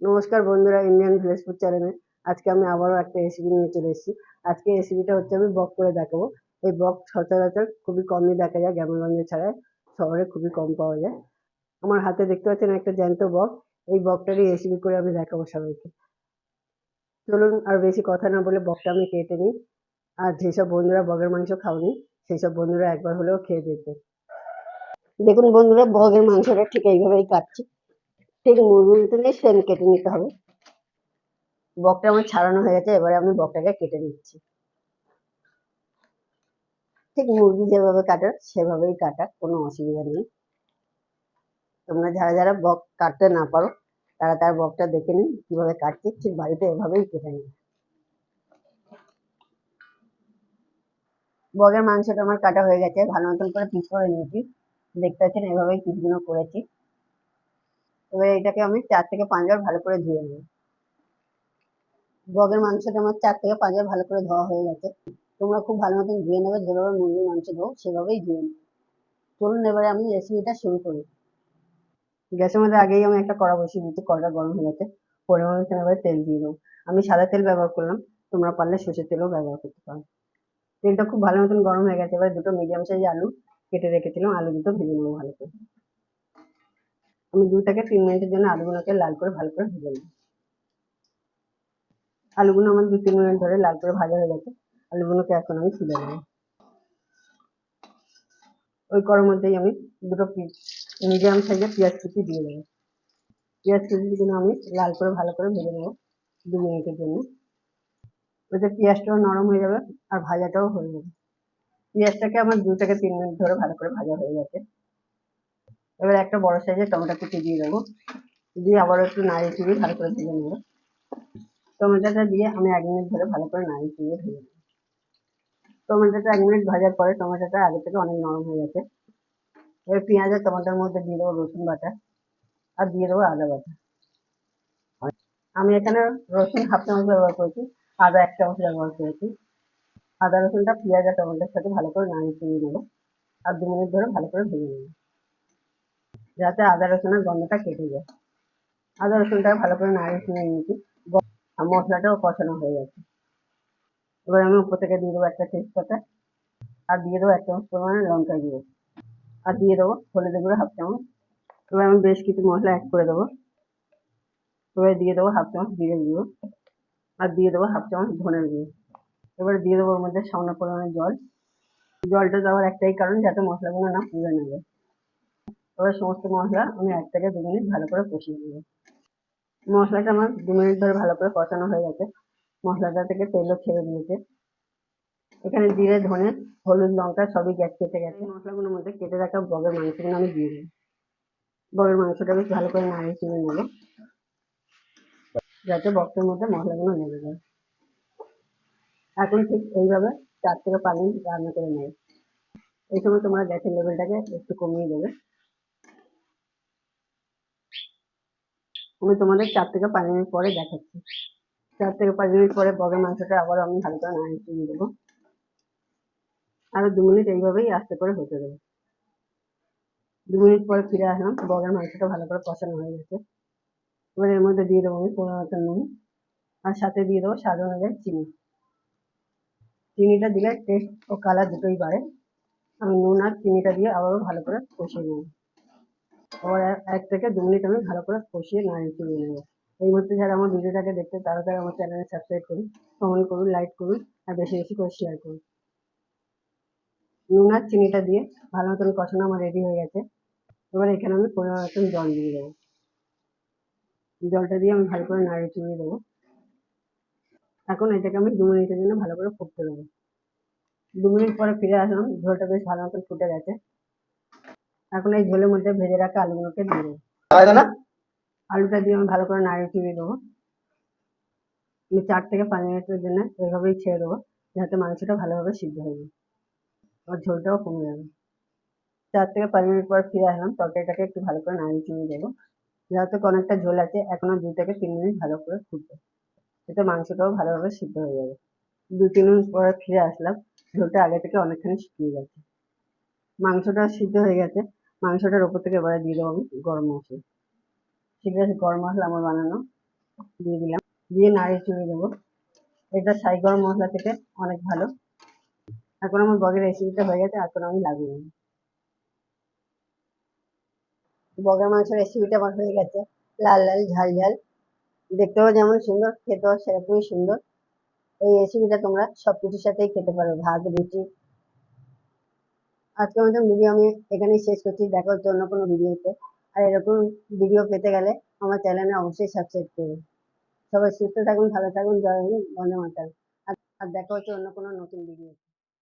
নমস্কার বন্ধুরা Indian village চ্যানেলে আজকে আমি আবারও একটা রেসিপি নিয়ে চলে এসেছি। আজকে রেসিপিটা হচ্ছে আমি বক করে দেখাবো। এই বক সচরাচর খুবই কমই দেখা যায় গ্রামেগঞ্জে ছাড়া শহরে খুবই কম পাওয়া যায়। আমার হাতে দেখতে পাচ্ছেন একটা জ্যান্ত বক এই বকটারই রেসিপি করে আমি দেখাবো সবাইকে। চলুন আর বেশি কথা না বলে বকটা আমি কেটে নিই। আর যেসব বন্ধুরা বগের মাংস খাওনি সেই সব বন্ধুরা একবার হলেও খেয়ে দেখবে দেখুন বন্ধুরা, বগের মাংসটা ঠিক এইভাবেই কাটছি। ঠিক মুরগির মতনই সেম কেটে নিতে হবে। বকটা আমার ছাড়ানো হয়ে গেছে, এবারে আমি বকটাকে কেটে নিচ্ছি। ঠিক মুরগি যেভাবে কাটার সেভাবেই কাটা কোনো অসুবিধা নেই। তোমরা যারা যারা বক কাটতে না পারো, তারা তার বকটা দেখে নিন, কীভাবে কাটছি, ঠিক বাড়িতে এভাবেই কেটে নিন। বগের মাংসটা আমার কাটা হয়ে গেছে, ভালো মতন করে পিস করে নিয়েছি। দেখতে পাচ্ছেন, এভাবেই পিসগুলো করেছি। এবারে এটাকে আমি চার থেকে পাঁচবার ভালো করে ধুয়ে নেব। বগের মাংসটা আমার চার থেকে পাঁচবার ভালো করে ধোয়া হয়ে গেছে। তোমরা খুব ভালো মতন ধুয়ে নেবে যেভাবে মুরগির মাংস ধোও, সেভাবেই ধুয়ে নেবে। চলুন এবারে আমি রেসিপিটা শুরু করি। গ্যাসের মধ্যে আগেই আমি একটা কড়া বসিয়ে দিচ্ছি কড়াটা গরম হয়ে গেছে। পরিমাণ মতো এবারে তেল দিয়ে দেবো। আমি সাদা তেল ব্যবহার করলাম, তোমরা পারলে সর্ষের তেলও ব্যবহার করতে পারো। তেলটা খুব ভালো মতন গরম হয়ে গেছে, এবার দুটো মিডিয়াম সাইজ আলু কেটে রেখেছিলাম, আলু দুটো ভেজে নেব ভালো করে। আমি দু থেকে তিন মিনিটের জন্য আলুগুলোকে লাল করে ভালো করে ভেজে নেব। আলুগুলো আমার দু তিন মিনিট ধরে লাল করে ভাজা হয়ে গেছে। আলুগুলোকে এখন আমি তুলে নেব। ওই কড়ার মধ্যেই আমি দুটো মিডিয়াম সাইজের পেঁয়াজ কুচি দিয়ে দেবো। পেঁয়াজ কুচিগুলো আমি লাল করে ভালো করে ভেজে নেব দু মিনিটের জন্য। ওতে পেঁয়াজটাও নরম হয়ে যাবে আর ভাজাটাও হয়ে যাবে। পেঁয়াজটাকে আমার দু থেকে তিন মিনিট ধরে ভালো করে ভাজা হয়ে গেছে। এবার একটা বড় সাইজের টমেটো কুচি দিয়ে দেবো। দিয়ে আবার একটু নাড়িয়ে চুড়িয়ে ভালো করে ভেজে নেব। টমেটোটা দিয়ে আমি এক মিনিট ধরে ভালো করে নাড়িয়ে চুড়িয়ে ভেজে নেব। টমেটোটা এক মিনিট ভাজার পরে টমেটোটা আগে থেকে অনেক নরম হয়ে গেছে। এবার পেঁয়াজ আর টমেটোর মধ্যে দিয়ে দেবো রসুন বাটা আর দিয়ে দেবো আদা বাটা। আমি এখানে রসুন হাফ চামচ ব্যবহার করেছি, আদা এক চামচ ব্যবহার করেছি। আদা রসুনটা পেঁয়াজ আর টমেটোর সাথে ভালো করে নাড়িয়ে চুড়িয়ে নেব। আর দু মিনিট ধরে ভালো করে ভেজে নেব। যাতে আদা রসুনের গন্ধটা কেটে যায়। আদা রসুনটা ভালো করে নাড়িয়ে চুড়িয়ে নিয়েছি। আর মশলাটাও কষানো হয়ে গেছে। এবার আমি উপর থেকে দিয়ে দেবো একটা তেজপাতা আর দিয়ে দেবো এক চামচ পরিমাণে লঙ্কা গুঁড়ো। আর দিয়ে দেবো হলুদের গুঁড়ো হাফ চামচ। এবার আমি বেশ কিছু মশলা অ্যাড করে দেবো। এবার দিয়ে দেবো হাফ চামচ জিরে গুঁড়ো আর দিয়ে দেবো হাফ চামচ ধনের গুঁড়ো। এবার দিয়ে দেবো ওর মধ্যে সামান্য পরিমাণে জল। জলটা দেওয়ার একটাই কারণ, যাতে মশলাগুলো না পুড়ে না যায়। এবার সমস্ত মশলা আমি এক থেকে দু মিনিট ভালো করে কষিয়ে নেব। মশলাটা আমার দু মিনিট ধরে ভালো করে কষানো হয়ে গেছে। মশলাটা থেকে তেলও ছেড়ে দিয়েছে। এখানে জিরে, ধনে, হলুদ, লঙ্কা সবই গ্যাস কেটে গেছে। মশলাগুলোর মধ্যে কেটে রাখা বগের মাংসগুলো আমি দিয়ে দেবো। বগের মাংসটা বেশ ভালো করে নাড়িয়ে চিনে নেব। যাতে বক্সের মধ্যে মশলাগুলো নেমে যায়। এখন ঠিক এইভাবে চার থেকে পাঁচ মিনিট রান্না করে নেবে। এই সময় তোমরা গ্যাসের লেভেলটাকে একটু কমিয়ে দেবে। আমি তোমাদের চার থেকে পাঁচ মিনিট পরে দেখাচ্ছি। চার থেকে পাঁচ মিনিট পরে বগের মাংসটা আবার আমি ভালো করে নাড়িয়ে চিনি দেবো। আরও দু মিনিট এইভাবেই আস্তে করে হতে দেবো। দু মিনিট পরে ফিরে আসলাম, বগের মাংসটা ভালো করে কষানো হয়ে গেছে। এবার এর মধ্যে দিয়ে দেবো আমি পনেরো মতো নুন, আর সাথে দিয়ে দেবো স্বাদ অনুযায়ী চিনি। চিনিটা দিলে টেস্ট ও কালার দুটোই বাড়ে। আমি নুন আর চিনিটা দিয়ে আবারও ভালো করে কষিয়ে নেব। আবার এক থেকে দু মিনিট আমি ভালো করে কষিয়ে নাড়িয়ে নেব। এই মুহূর্তে যারা আমার ভিডিওটাকে দেখতে তারা তারা আমার চ্যানেলে সাবস্ক্রাইব করুন কমেন্ট করুন লাইক করুন, আর বেশি বেশি করে শেয়ার করুন। নুন আর চিনিটা দিয়ে ভালো মতন কষানো আমার রেডি হয়ে গেছে। এবার এখানে আমি পরিমাণ মতন জল দিয়ে দেবো। জলটা দিয়ে আমি ভালো করে নাড়িয়ে চড়িয়ে দেবো। এখন এটাকে আমি দু মিনিটের জন্য ভালো করে ফুটতে দেবো। দু মিনিট পরে ফিরে আসলাম, ঝোলটা বেশ ভালো মতন ফুটে গেছে। এখন এই ঝোলের মধ্যে ভেজে রাখা আলুগুলোকে দিয়ে দেবো। আলুটা দিয়ে আমি ভালো করে নাড়িয়ে চুড়িয়ে দেবো। আমি চার থেকে পাঁচ মিনিটের জন্য এভাবেই ছেড়ে দেবো যাতে মাংসটা ভালোভাবে সিদ্ধ হয়ে যায়। আর ঝোলটাও কমে যাবে। চার থেকে পাঁচ মিনিট পর ফিরে আসলাম তরকারিটাকে একটু ভালো করে নাড়িয়ে চুড়িয়ে দেবো। যেহেতু অনেকটা ঝোল আছে এখনও দু থেকে তিন মিনিট ভালো করে ফুটবে এতে মাংসটাও ভালোভাবে সিদ্ধ হয়ে যাবে। দু তিন মিনিট পরে ফিরে আসলাম ঝোলটা আগে থেকে অনেকখানি শুকিয়ে গেছে। মাংসটা সিদ্ধ হয়ে গেছে মাংসটার ওপর থেকে এবারে দিয়ে দেবো আমি গরম মশলা। আছে, গরম মশলা আমার বানানো। দিয়ে দিলাম। দিয়ে নাড়িয়ে চড়িয়ে দেবো। এটা সাই গরম মশলা থেকে অনেক ভালো। এখন আমার বগের রেসিপিটা হয়ে গেছে, এখন আমি লাগিয়ে নেব। বগের মাংসের রেসিপিটা আমার হয়ে গেছে। লাল লাল, ঝাল ঝাল। দেখতেও যেমন সুন্দর, খেতেও সেরকমই সুন্দর। এই রেসিপিটা তোমরা সব কিছুর সাথেই খেতে পারো। ভাত, রুটি আজকের আমাদের ভিডিও আমি এখানেই শেষ করছি। দেখা হচ্ছে অন্য কোনো ভিডিওতে আর এরকম ভিডিও পেতে গেলে আমার চ্যানেলে অবশ্যই সাবস্ক্রাইব করুন সবাই সুস্থ থাকুন, ভালো থাকুন, জয় হিন্দ, বন্দে মাতারম। আর আর দেখা হচ্ছে অন্য কোনো নতুন ভিডিও